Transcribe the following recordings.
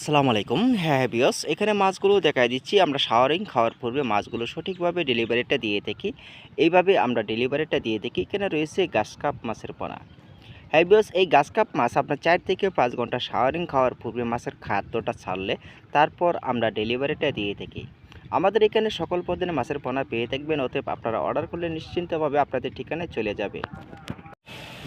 আসসালামু আলাইকুম। হ্যাঁ বিয়স এখানে মাছগুলো দেখাই দিচ্ছি। আমরা শাওয়ারিং খাওয়ার পূর্বে মাছগুলো সঠিকভাবে ডেলিভারিটা দিয়ে থাকি এইভাবে আমরা ডেলিভারিটা দিয়ে থাকি এখানে রয়েছে গাছ কাপ মাছের পোনা। হ্যাঁ বিয়স এই গাছ কাপ মাছ আপনার চার থেকে পাঁচ ঘণ্টা শাওয়ারিং খাওয়ার পূর্বে মাছের খাদ্যটা ছাড়লে তারপর আমরা ডেলিভারিটা দিয়ে থাকি আমাদের এখানে সকল পদের মাছের পোনা পেয়ে থাকবেন। অতএব আপনারা অর্ডার করলে নিশ্চিন্তভাবে আপনাদের ঠিকানায় চলে যাবে।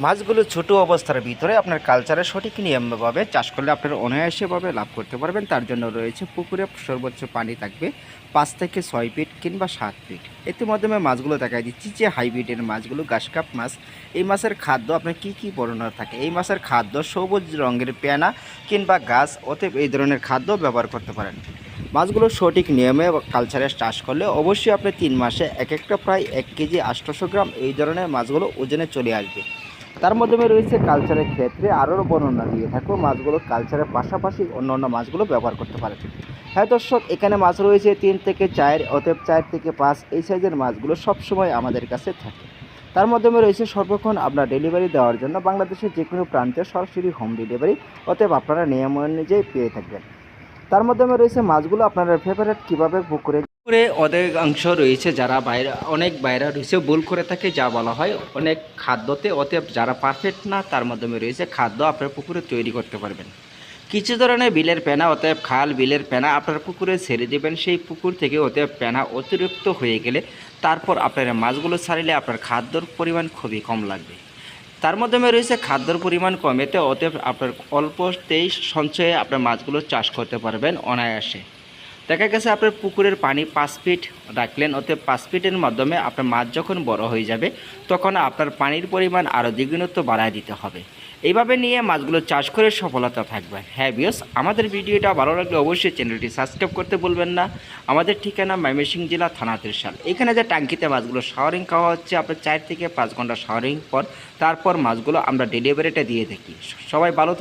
মাছগুলো ছোট অবস্থার ভিতরে আপনার কালচারের সঠিক নিয়মভাবে চাষ করলে আপনারা অনায়াসেভাবে লাভ করতে পারবেন। তার জন্য রয়েছে পুকুরে সর্বোচ্চ পানি থাকবে পাঁচ থেকে ছয় ফিট কিংবা সাত ফিট এতে মাধ্যমে মাছগুলো দেখাই দিচ্ছি যে হাইব্রিডের মাছগুলো গাছকাপ মাছ। এই মাছের খাদ্য আপনার কী কী বর্ণনা থাকে? এই মাছের খাদ্য সবুজ রঙের পেনা কিংবা গাছ অতএব এই ধরনের খাদ্য ব্যবহার করতে পারেন। মাছগুলো সঠিক নিয়মে কালচারে চাষ করলে অবশ্যই আপনি তিন মাসে এক একটা প্রায় এক কেজি আটশোশো গ্রাম এই ধরনের মাছগুলো ওজনে চলে আসবে। তার মাধ্যমে রয়েছে কালচারের ক্ষেত্রে আরও বর্ণনা দিয়ে থাকব মাছগুলো কালচারের পাশাপাশি অন্য অন্য মাছগুলো ব্যবহার করতে পারে। হ্যাঁ দর্শক, এখানে মাছ রয়েছে তিন থেকে চার, অতএব চার থেকে পাঁচ, এই সাইজের মাছগুলো সবসময় আমাদের কাছে থাকে। তার মাধ্যমে রয়েছে সর্বক্ষণ আপনার ডেলিভারি দেওয়ার জন্য বাংলাদেশের যে কোনো প্রান্তে সরাসরি হোম ডেলিভারি, অতএব আপনারা নিয়ম অনুযায়ী পেয়ে থাকবেন। তার মাধ্যমে রয়েছে মাছগুলো আপনারা ফেভারেট কীভাবে পুকুরে পুকুরে অধিকাংশ রয়েছে যারা বাইরে, অনেক বাইরে রয়েছে, ভুল করে থাকে যা বলা হয় অনেক খাদ্যতে, অতএব যারা পারফেক্ট না, তার মাধ্যমে রয়েছে খাদ্য আপনার পুকুরে তৈরি করতে পারবেন। কিছু ধরনের বিলের পেনা, অতএব খাল বিলের পেনা আপনার পুকুরে ছেড়ে দেবেন। সেই পুকুর থেকে অতএব পেনা অতিরিক্ত হয়ে গেলে তারপর আপনার মাছগুলো ছাড়িলে আপনার খাদ্যর পরিমাণ খুবই কম লাগবে। তার মাধ্যমে রয়েছে খাদ্যর পরিমাণ কমেতে, অতএব আপনার অল্পতেই সঞ্চয়ে আপনার মাছগুলো চাষ করতে পারবেন অনায়াসে। দেখা গেছে আপনার পুকুরের পানি পাঁচ ফিট রাখলেন, অতএব পাঁচ ফিটের মাধ্যমে আপনার মাছ যখন বড় হয়ে যাবে, তখন আপনার পানির পরিমাণ আরও দ্বিগুণত্ব বাড়ায় দিতে হবে। এইভাবে নিয়ে মাছগুলো চাষ করে সফলতা থাকবে। হ্যাঁ বিয়স আমাদের ভিডিওটা ভালো লাগলে অবশ্যই চ্যানেলটি সাবস্ক্রাইব করতে বলবেন না। আমাদের ঠিকানা ময়মনসিংহ জেলা থানা ত্রিশাল। এখানে যে টাঙ্কিতে মাছগুলো শাওয়ারিং খাওয়া হচ্ছে, আপনার চার থেকে পাঁচ ঘণ্টা শাওয়ারিং পর, তারপর মাছগুলো আমরা ডেলিভারিটা দিয়ে থাকি। সবাই ভালো